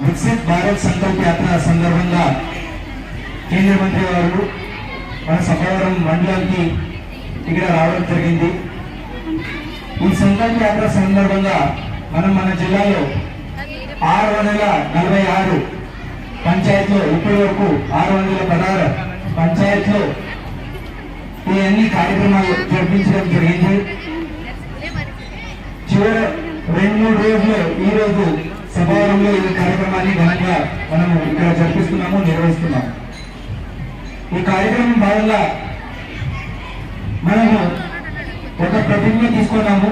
వికసిత్ భారత్ సంకల్ప యాత్ర సందర్భంగా కేంద్ర మంత్రి వారు మన సభవరం మండలానికి ఇక్కడ రావడం జరిగింది. ఈ సంకల్ప యాత్ర సందర్భంగా మనం మన జిల్లాలో ఆరు వందల నలభై ఆరు పంచాయత్లో ఇప్పటి వరకు ఆరు వందల పదహారు పంచాయత్లో ఈ అన్ని కార్యక్రమాలు జరిపించడం జరిగింది. చివరి రెండు మూడు రోజులు ఈ రోజు సభావరంలో ఈ కార్యక్రమాన్ని ఘనంగా మనం ఇక్కడ జరిపిస్తున్నాము నిర్వహిస్తున్నాము. ఈ కార్యక్రమం భాగంగా మనము ఒక ప్రతిజ్ఞ తీసుకున్నాము.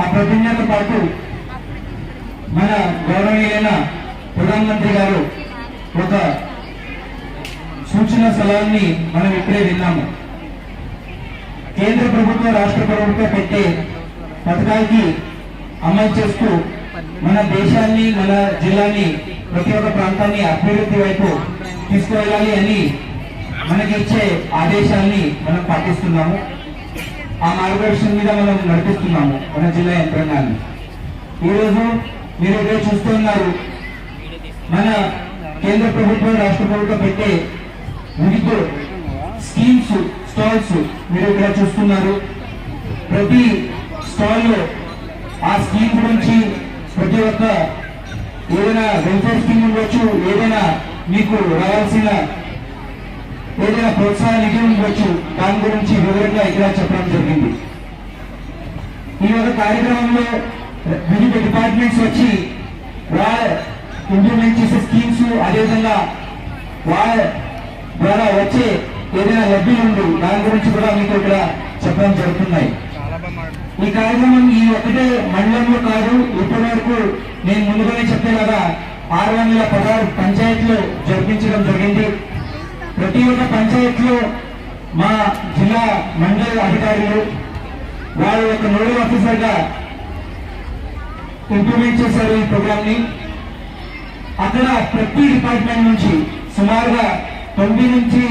ఆ ప్రతిజ్ఞతో పాటు మన గౌరవనీయులైన ప్రధానమంత్రి గారు ఒక సూచన సలహాన్ని మనం ఇప్పుడే విన్నాము. కేంద్ర ప్రభుత్వం రాష్ట్ర ప్రభుత్వం పెట్టే పథకాలకి అమలు చేస్తూ మన దేశాన్ని మన జిల్లాని ప్రతి ఒక్క ప్రాంతాన్ని అభివృద్ధి వైపు తీసుకువెళ్ళాలి అని మనకి ఇచ్చే ఆదేశాన్ని మనం పాటిస్తున్నాము. ఆ మార్గదర్శనం మీద మనం నడిపిస్తున్నాము మన జిల్లా యంత్రాంగాన్ని. ఈరోజు మీరు ఇక్కడ చూస్తున్నారు మన కేంద్ర ప్రభుత్వం రాష్ట్ర ప్రభుత్వం పెట్టే వివిధ స్కీమ్స్ స్టాల్స్ మీరు ఇక్కడ చూస్తున్నారు. ప్రతి స్టాల్లో ఆ స్కీమ్ గురించి ప్రతి ఒక్క ఏదైనా వెల్ఫేర్ స్కీమ్ ఉండొచ్చు ఏదైనా మీకు రావాల్సిన ఏదైనా ప్రోత్సాహ నిధి ఉండొచ్చు దాని గురించి వివరంగా ఇక్కడ చెప్పడం జరిగింది. ఈ యొక్క కార్యక్రమంలో వివిధ డిపార్ట్మెంట్స్ వచ్చి వాళ్ళ ఇంప్లిమెంట్ చేసే స్కీమ్స్ అదేవిధంగా వాళ్ళ ద్వారా వచ్చే ఏదైనా లబ్ధి ఉండు దాని గురించి కూడా మీకు ఇక్కడ చెప్పడం జరుగుతున్నాయి. ఈ కార్యక్రమం ఈ ఒకటే మండలంలో కాదు ఇప్పటి వరకు నేను ముందుగానే చెప్పేలాగా ఆరు వందల పదహారు పంచాయతీలో జరిపించడం జరిగింది. ప్రతి ఒక్క పంచాయతీలో మా జిల్లా మండల అధికారులు వారి యొక్క నోడల్ ఆఫీసర్గా ఇంప్లిమెంట్ చేశారు ఈ ప్రోగ్రామ్ని అక్కడ ప్రతి డిపార్ట్మెంట్ నుంచి సుమారుగా తొమ్మిది నుంచి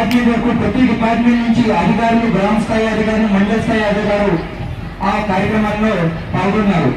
పార్టీ వరకు ప్రతి డిపార్ట్మెంట్ నుంచి అధికారులు గ్రామ స్థాయి అధికారులు మండల స్థాయి అధికారులు ఆ కార్యక్రమాల్లో పాల్గొన్నారు.